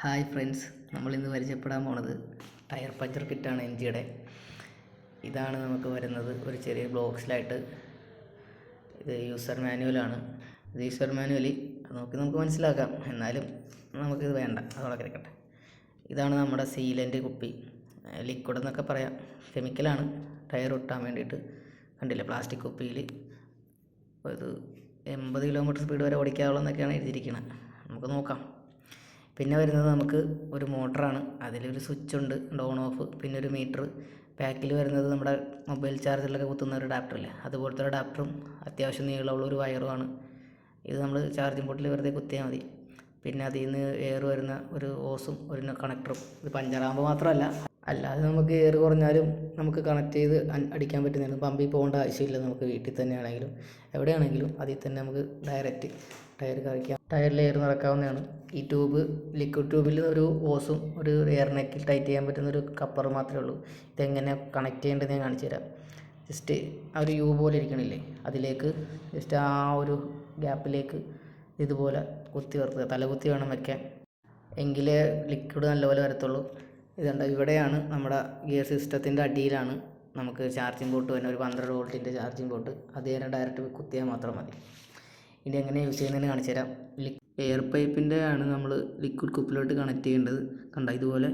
Hi friends നമ്മൾ ഇന്ന് പരിചയപ്പെടാൻ പോണത് ടയർ പഞ്ചർ കിറ്റാണ് എം ജിയുടെ ഇതാണ് നമുക്ക് വരുന്നത് ഒരു ചെറിയ ബ്ലോക്സിലായിട്ട് ഇത് യൂസർ മാനുവലാണ് ഇത് യൂസർ മാനുവലി നോക്കി നമുക്ക് മനസ്സിലാക്കാം. എന്നാലും നമുക്കിത് വേണ്ട അതോടെ കിടക്കട്ടെ. ഇതാണ് നമ്മുടെ സീലന്റ് കുപ്പി. ലിക്വിഡ് എന്നൊക്കെ പറയാം. കെമിക്കലാണ് ടയർ ഒട്ടാൻ വേണ്ടിയിട്ട്. കണ്ടില്ല പ്ലാസ്റ്റിക് കുപ്പിയിൽ ഇത് എൺപത് കിലോമീറ്റർ സ്പീഡ് വരെ ഓടിക്കാവുള്ളൂ എന്നൊക്കെയാണ് എഴുതിയിരിക്കുന്നത് നമുക്ക് നോക്കാം. പിന്നെ വരുന്നത് നമുക്ക് ഒരു മോട്ടറാണ്. അതിലൊരു സ്വിച്ച് ഉണ്ട് ഡോൺ ഓഫ് പിന്നെ ഒരു മീറ്റർ ബാക്കിൽ വരുന്നത് നമ്മുടെ മൊബൈൽ ചാർജറിലൊക്കെ കുത്തുന്ന ഒരു അഡാപ്റ്ററില്ലേ അതുപോലത്തെ ഒരു അഡാപ്റ്ററും അത്യാവശ്യം നീളമുള്ള ഒരു വയറുമാണ് ഇത് നമ്മൾ ചാർജിങ് പോർട്ടിൽ വെറുതെ കുത്തിയാൽ മതി. പിന്നെ അതിൽ നിന്ന് എയർ വരുന്ന ഒരു ഓസും ഒരു കണക്ടറും ഇത് പഞ്ചറാകുമ്പോൾ മാത്രമല്ല അല്ലാതെ നമുക്ക് എയർ കുറഞ്ഞാലും നമുക്ക് കണക്ട് ചെയ്ത് അടിക്കാൻ പറ്റുന്നതാണ് പമ്പിൽ പോകേണ്ട ആവശ്യമില്ല നമുക്ക് വീട്ടിൽ തന്നെ ആണെങ്കിലും എവിടെയാണെങ്കിലും അതിൽ തന്നെ നമുക്ക് ഡയറക്റ്റ് ടയർ കഴിക്കാം ടയറിൽ എയർ നിറക്കാവുന്നതാണ് ഈ ട്യൂബ് ലിക്വിഡ് ട്യൂബിൽ ഒരു ഓസും ഒരു എയർ നെക്കിൽ ടൈറ്റ് ചെയ്യാൻ പറ്റുന്ന ഒരു കപ്പർ മാത്രമേ ഉള്ളൂ. ഇതെങ്ങനെ കണക്ട് ചെയ്യേണ്ടത് ഞാൻ കാണിച്ചു തരാം. ജസ്റ്റ് ആ ഒരു യു പോലെ ഇരിക്കണില്ലേ? അതിലേക്ക് ജസ്റ്റ് ആ ഒരു ഗ്യാപ്പിലേക്ക് ഇതുപോലെ കുത്തി വെറുതെ തലകുത്തി വേണം വെക്കാൻ. എങ്കിലേ ലിക്വിഡ് നല്ലപോലെ വരത്തുള്ളൂ. ഇതുണ്ട്. ഇവിടെയാണ് നമ്മുടെ ഗിയർ സിസ്റ്റത്തിന്റെ അടിയിലാണ് നമുക്ക് ചാർജിങ് പോർട്ട് വരുന്ന ഒരു പന്ത്രണ്ട് വോൾട്ടിന്റെ ചാർജിങ് പോർട്ട് അത് തന്നെ ഡയറക്റ്റ് കുത്തിയാൽ മാത്രം മതി. ഇനി എങ്ങനെ യൂസ് ചെയ്യുന്നതെന്ന് കാണിച്ചു തരാം. എയർ പൈപ്പിന്റെ ആണ് നമ്മൾ ലിക്വിഡ് കുപ്പിലോട്ട് കണക്ട് ചെയ്യേണ്ടത്. കണ്ട? ഇതുപോലെ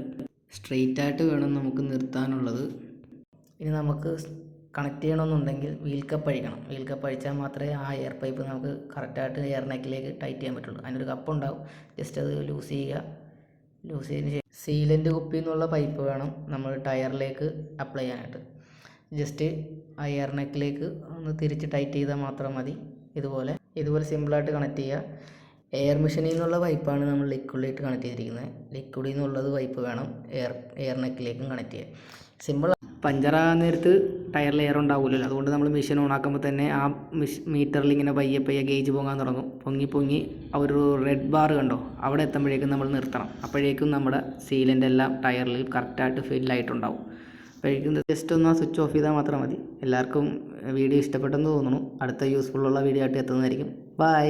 സ്ട്രെയിറ്റ് ആയിട്ട് വേണം നമുക്ക് നിർത്താനുള്ളത്. ഇനി നമുക്ക് കണക്ട് ചെയ്യണമെന്നുണ്ടെങ്കിൽ വീൽ കപ്പ് അഴിക്കണം. വീൽ കപ്പ് അഴിച്ചാൽ മാത്രമേ ആ എയർ പൈപ്പ് നമുക്ക് കറക്റ്റായിട്ട് എയർ നെക്കിലേക്ക് ടൈറ്റ് ചെയ്യാൻ പറ്റുള്ളൂ. അതിനൊരു കപ്പ് ഉണ്ടാവും. ജസ്റ്റ് അത് ലൂസ് ചെയ്യുക. ലൂസ് ചെയ്തതിന് ശേഷം സീലന്റ് കുപ്പി എന്നുള്ള പൈപ്പ് വേണം നമ്മൾ ടയറിലേക്ക് അപ്ലൈ ചെയ്യാനായിട്ട്. ജസ്റ്റ് ആ എയർ നെക്കിലേക്ക് ഒന്ന് തിരിച്ച് ടൈറ്റ് ചെയ്താൽ മാത്രം മതി. ഇതുപോലെ ഇതുപോലെ സിമ്പിളായിട്ട് കണക്ട് ചെയ്യുക. എയർ മെഷീനിൽ നിന്നുള്ള പൈപ്പാണ് നമ്മൾ ലിക്വിഡിലേക്ക് കണക്ട് ചെയ്തിരിക്കുന്നത്. ലിക്വിഡിൽ നിന്നുള്ളത് പൈപ്പ് വേണം എയർ എയർ നെക്കിലേക്കും കണക്ട് ചെയ്യാൻ. സിമ്പിൾ പഞ്ചറാകാൻ നേരത്ത് ടയറിൽ ലെയർ ഉണ്ടാവില്ലല്ലോ അതുകൊണ്ട് നമ്മൾ മെഷീൻ ഓണാക്കുമ്പോൾ തന്നെ ആ മിഷ് മീറ്ററിൽ ഇങ്ങനെ പയ്യെ പയ്യെ ഗേജ് പൊങ്ങാൻ തുടങ്ങും. പൊങ്ങി പൊങ്ങി ആ ഒരു റെഡ് ബാർ കണ്ടോ? അവിടെ എത്തുമ്പോഴേക്കും നമ്മൾ നിർത്തണം. അപ്പോഴേക്കും നമ്മുടെ സീലിന്റെ എല്ലാം ടയറിൽ കറക്റ്റായിട്ട് ഫില്ലായിട്ടുണ്ടാവും അപ്പോഴേക്കും ജസ്റ്റ് ഒന്ന് സ്വിച്ച് ഓഫ് ചെയ്താൽ മാത്രം മതി. എല്ലാവർക്കും വീഡിയോ ഇഷ്ടപ്പെട്ടെന്ന് തോന്നുന്നു. അടുത്ത യൂസ്ഫുൾ ഉള്ള വീഡിയോ ആയിട്ട് എത്തുന്നതായിരിക്കും. ബൈ